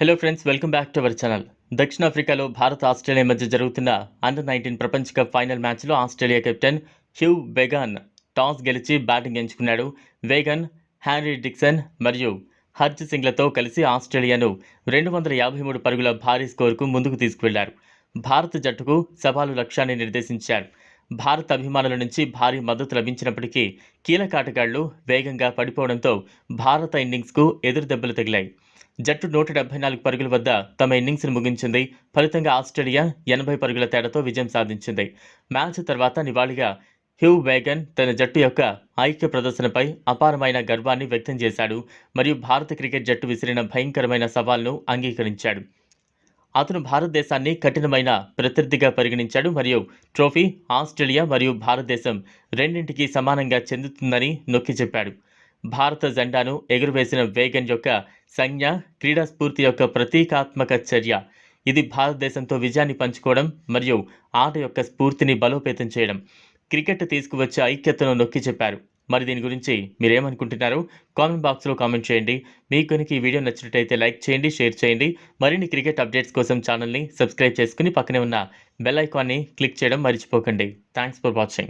Hello friends welcome back to our channel దక్షిణాఫ్రికాలో Bharat Australia మధ్య జరుగుతున్న అండర్ నైన్టీన్ ప్రపంచ కప్ ఫైనల్ మ్యాచ్లో ఆస్ట్రేలియా కెప్టెన్ హ్యూ వెగాన్ టాస్ గెలిచి బ్యాటింగ్ ఎంచుకున్నాడు. వేగన్ హ్యారీ డిక్సన్ మరియు హర్జ్ సింగ్లతో కలిసి ఆస్ట్రేలియాను రెండు వందల యాభై మూడు పరుగుల భారీ స్కోరుకు ముందుకు తీసుకువెళ్ళారు. భారత జట్టుకు సవాలు లక్ష్యాన్ని నిర్దేశించారు. భారత అభిమానుల నుంచి భారీ మద్దతు లభించినప్పటికీ కీలక ఆటగాళ్ళు వేగంగా పడిపోవడంతో భారత ఇన్నింగ్స్కు ఎదురు దెబ్బలు తగిలాయి. జట్టు నూట డెబ్బై నాలుగు పరుగుల వద్ద తమ ఇన్నింగ్స్ను ముగించింది. ఫలితంగా ఆస్ట్రేలియా ఎనభై పరుగుల తేడాతో విజయం సాధించింది. మ్యాచ్ తర్వాత నివాళిగా హ్యూ వేగన్ తన జట్టు యొక్క ఐక్య ప్రదర్శనపై అపారమైన గర్వాన్ని వ్యక్తం చేశాడు. మరియు భారత క్రికెట్ జట్టు విసిరిన భయంకరమైన సవాల్ను అంగీకరించాడు. అతను భారతదేశాన్ని కఠినమైన ప్రత్యర్థిగా పరిగణించాడు మరియు ట్రోఫీ ఆస్ట్రేలియా మరియు భారతదేశం రెండింటికి సమానంగా చెందుతుందని నొక్కి చెప్పాడు. భారత జెండాను ఎగురవేసిన వేగన్ యొక్క సంజ్ఞ క్రీడా స్ఫూర్తి యొక్క ప్రతీకాత్మక చర్య. ఇది భారతదేశంతో విజయాన్ని పంచుకోవడం మరియు ఆట యొక్క స్ఫూర్తిని బలోపేతం చేయడం. క్రికెట్ తీసుకువచ్చే ఐక్యతను నొక్కి చెప్పారు. మరి దీని గురించి మీరేమనుకుంటున్నారు కామెంట్ బాక్స్లో కామెంట్ చేయండి. మీకు కనుక ఈ వీడియో నచ్చినట్టయితే లైక్ చేయండి షేర్ చేయండి. మరిన్ని క్రికెట్ అప్డేట్స్ కోసం ఛానల్ని సబ్స్క్రైబ్ చేసుకుని పక్కనే ఉన్న బెల్ ఐకాన్ని క్లిక్ చేయడం మర్చిపోకండి. Thanks for watching.